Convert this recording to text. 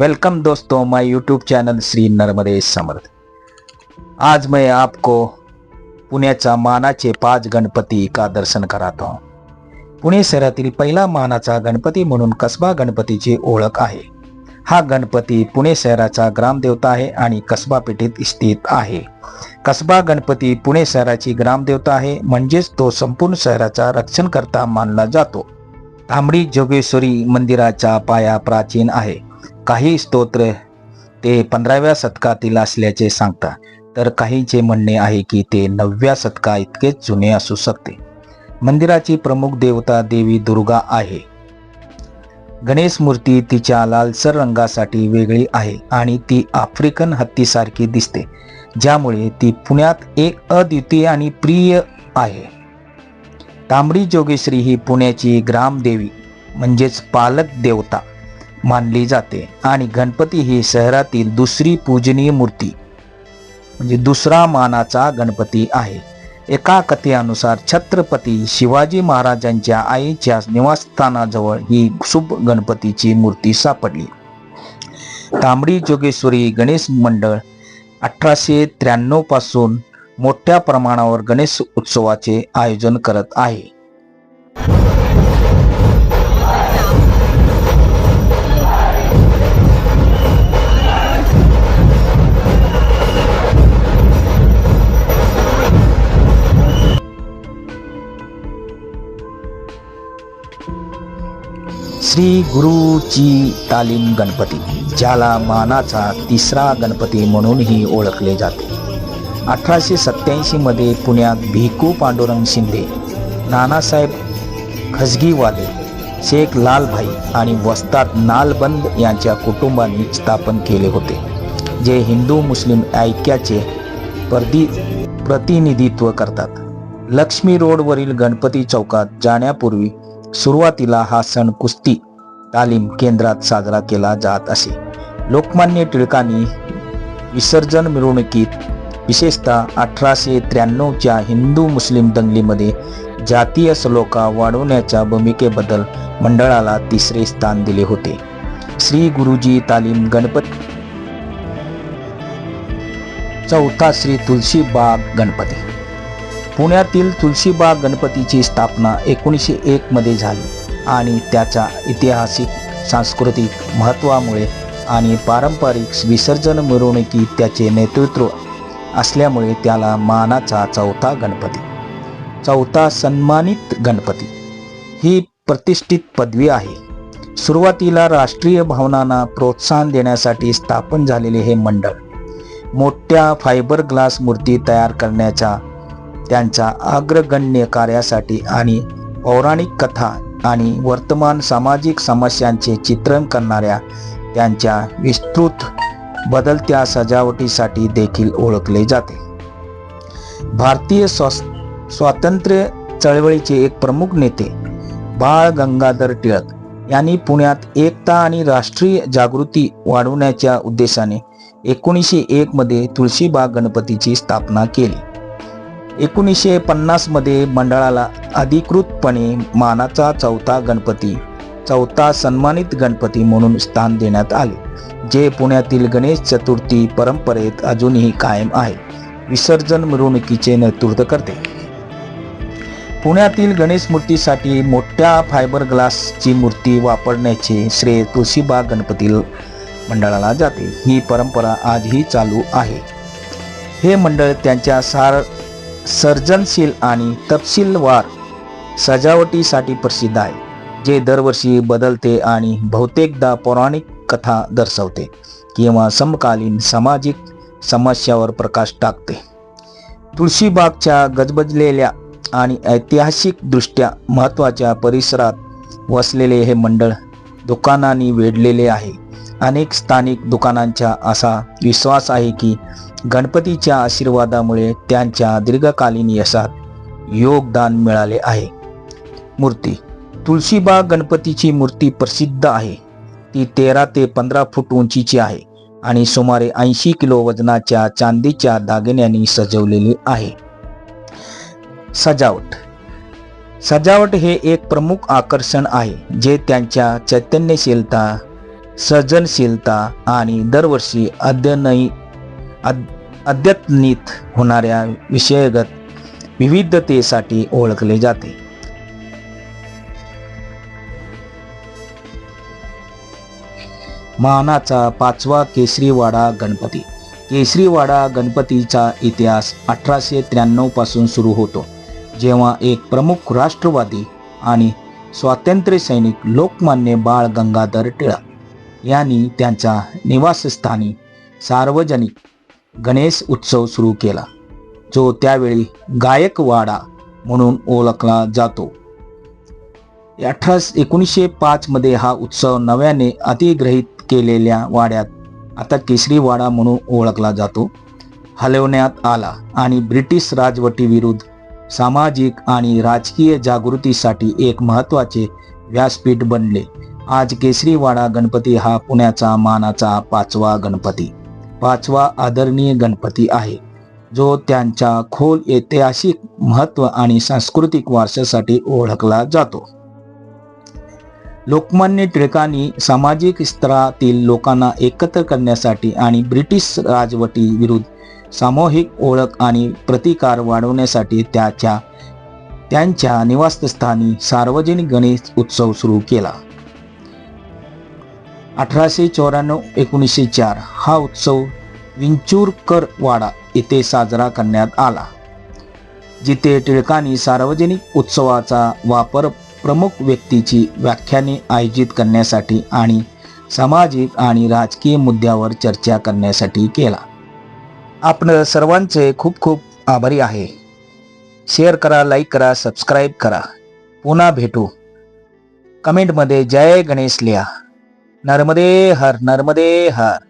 Welcome दोस्तों my YouTube channel Shri Narmade Samarth. आज मैं आपको पुण्याचा मानाचे पाच गणपती का दर्शन करातो. पुणे शहरातील पहिला मानाचा गणपती म्हणून कसबा गणपतीची ओळख आहे. हा गणपती पुणे शहराचा ग्रामदेवता आहे आणि कसबा पेठेत स्थित आहे. कसबा गणपती पुणे शहराची ग्रामदेवता आहे म्हणजेच तो संपूर्ण शहराचा रक्षणकर्ता मानला जातो. तांबडी जोगेश्वरी मंदिराचा पाया प्राचीन आहे. काही स्तोत्र ते पंधराव्या शतकातील असल्याचे सांगतात. तर काहींचे म्हणणे आहे की ते नवव्या शतका इतकेच जुने असू शकते. मंदिराची प्रमुख देवता देवी दुर्गा आहे. गणेश मूर्ती तिच्या लालसर रंगासाठी वेगळी आहे आणि ती आफ्रिकन हत्तीसारखी दिसते ज्यामुळे ती पुण्यात एक अद्वितीय आणि प्रिय आहे. तांबडी जोगेश्वरी ही पुण्याची ग्रामदेवी म्हणजेच पालक देवता. मानली जाते. आणि गणपती ही शहरातील दुसरी पूजनीय मूर्ती म्हणजे दुसरा मानाचा गणपती आहे. एका कथेनुसार छत्रपती शिवाजी महाराजांच्या आईच्या निवासस्थानाजवळ ही शुभ गणपतीची मूर्ती सापडली. तांबडी जोगेश्वरी गणेश मंडळ अठराशे त्र्याण्णवपासून मोठ्या प्रमाणावर गणेश उत्सवाचे आयोजन करत आहे. श्री गुरुची तालीम गणपती ज्याला मानाचा तिसरा गणपती म्हणूनही ओळखले जाते. अठराशे सत्याऐंशी मध्ये पुण्यात भिकू पांडुरंग शिंदे नानासाहेब खजगीवाले शेख लालभाई आणि वस्ताद नालबंद यांच्या कुटुंबांनी स्थापन केले होते जे हिंदू मुस्लिम ऐक्याचे परदी प्रतिनिधित्व करतात. लक्ष्मी रोडवरील गणपती चौकात जाण्यापूर्वी सुरुवातीला हा सण कुस्ती तालीम केंद्रात साजरा केला जात असे. लोकमान्य टिळकांनी विसर्जन मिरवणुकीत विशेषतः अठराशे त्र्याण्णवच्या हिंदू मुस्लिम दंगलीमध्ये जातीय सलोखा वाढवण्याच्या भूमिकेबद्दल मंडळाला तिसरे स्थान दिले होते. श्री गुरुजी तालीम गणपती चौथा श्री तुलसीबाग गणपती. पुण्यातील तुलसीबाग गणपतीची स्थापना एकोणीसशे एक मध्ये झाली. आणि त्याच्या ऐतिहासिक सांस्कृतिक महत्त्वामुळे आणि पारंपरिक विसर्जन मिरवणुकीत त्याचे नेतृत्व असल्यामुळे त्याला मानाचा चौथा गणपती चौथा सन्मानित गणपती ही प्रतिष्ठित पदवी आहे. सुरुवातीला राष्ट्रीय भावनांना प्रोत्साहन देण्यासाठी स्थापन झालेले हे मंडळ मोठ्या फायबर ग्लास मूर्ती तयार करण्याच्या त्यांच्या अग्रगण्य कार्यासाठी आणि पौराणिक कथा आणि वर्तमान सामाजिक समस्यांचे चित्रण करणाऱ्या त्यांच्या विस्तृत बदलत्या सजावटीसाठी देखील ओळखले जाते. भारतीय स्वा स्वातंत्र्य चळवळीचे एक प्रमुख नेते बाळ गंगाधर टिळक यांनी पुण्यात एकता आणि राष्ट्रीय जागृती वाढवण्याच्या उद्देशाने एकोणीसशे एक मध्ये तुळशीबाग गणपतीची स्थापना केली. एकोणीसशे पन्नासमध्ये मंडळाला अधिकृतपणे मानाचा चौथा गणपती चौथा सन्मानित गणपती म्हणून स्थान देण्यात आले जे पुण्यातील गणेश चतुर्थी परंपरेत अजूनही कायम आहे. विसर्जन मिरवणुकीचे नेतृत्व करते. पुण्यातील गणेश मूर्तीसाठी मोठ्या फायबर ग्लासची मूर्ती वापरण्याचे श्रेय तुळशीबाग गणपती मंडळाला जाते. ही परंपरा आजही चालू आहे. हे मंडळ त्यांच्या सार सर्जनशील आणि तपशीलवार सजावटीसाठी प्रसिद्ध आहे जे दरवर्षी बदलते आणि बहुतेकदा पौराणिक कथा दर्शवते किंवा समकालीन सामाजिक समस्यावर प्रकाश टाकते. तुळशीबागच्या गजबजलेल्या आणि ऐतिहासिकदृष्ट्या महत्त्वाच्या परिसरात वसलेले हे मंडळ दुकानांनी वेढलेले आहे. अनेक स्थानिक दुकानांचा असा विश्वास आहे की गणपतीच्या आशीर्वादामुळे त्यांच्या दीर्घकालीन यशात योगदान मिळाले आहे. मूर्ती. तुळशीबाग गणपतीची मूर्ती प्रसिद्ध आहे. ती तेरा ते पंधरा फूट उंचीची आहे आणि सुमारे ऐंशी किलो वजनाच्या चांदीच्या दागिन्यांनी सजवलेली आहे. सजावट. सजावट हे एक प्रमुख आकर्षण आहे जे त्यांच्या चैतन्यशीलता सर्जनशीलता आणि दरवर्षी अद्यनई अद्यतनित होणाऱ्या विषयगत विविधतेसाठी ओळखले जाते. मानाचा पाचवा केसरीवाडा गणपती. केसरीवाडा गणपतीचा इतिहास अठराशे त्र्याण्णवपासून सुरू होतो. जेव्हा एक प्रमुख राष्ट्रवादी आणि स्वातंत्र्य सैनिक लोकमान्य बाळ गंगाधर टिळक यांनी त्यांच्या निवासस्थानी सार्वजनिक गणेश उत्सव सुरू केला जो त्यावेळी गायकवाडा म्हणून ओळखला जातो. अठरा एकोणीसशे पाचमध्ये हा उत्सव नव्याने अतिग्रहित केलेल्या वाड्यात आता केसरी वाडा म्हणून ओळखला जातो. हलवण्यात आला आणि ब्रिटिश राजवटीविरुद्ध सामाजिक आणि राजकीय जागृतीसाठी एक महत्त्वाचे व्यासपीठ बनले. आज केसरीवाडा गणपती हा पुण्याचा मानाचा पाचवा गणपती. पाचवा आदरणीय गणपती आहे जो त्यांच्या खोल ऐतिहासिक महत्त्व आणि सांस्कृतिक वारशासाठी ओळखला जातो. लोकमान्य टिळकांनी सामाजिक स्तरातील लोकांना एकत्र करण्यासाठी आणि ब्रिटिश राजवटी विरुद्ध सामूहिक ओळख आणि प्रतिकार वाढवण्यासाठी त्याच्या त्यांच्या निवासस्थानी सार्वजनिक गणेश उत्सव सुरू केला. अठराशे चौऱ्याण्णव एकोणीसशे चार हा उत्सव विंचूरकर वाडा येथे साजरा करण्यात आला जिथे टिळकांनी सार्वजनिक उत्सवाचा वापर प्रमुख व्यक्तीची व्याख्याने आयोजित करण्यासाठी आणि सामाजिक आणि राजकीय मुद्द्यावर चर्चा करण्यासाठी केला. आपण सर्वांचे खूप खूप आभारी आहे. शेअर करा लाईक करा सबस्क्राईब करा. पुन्हा भेटू. कमेंटमध्ये जय गणेश लिहा. नर्मदे हर नर्मदे हर।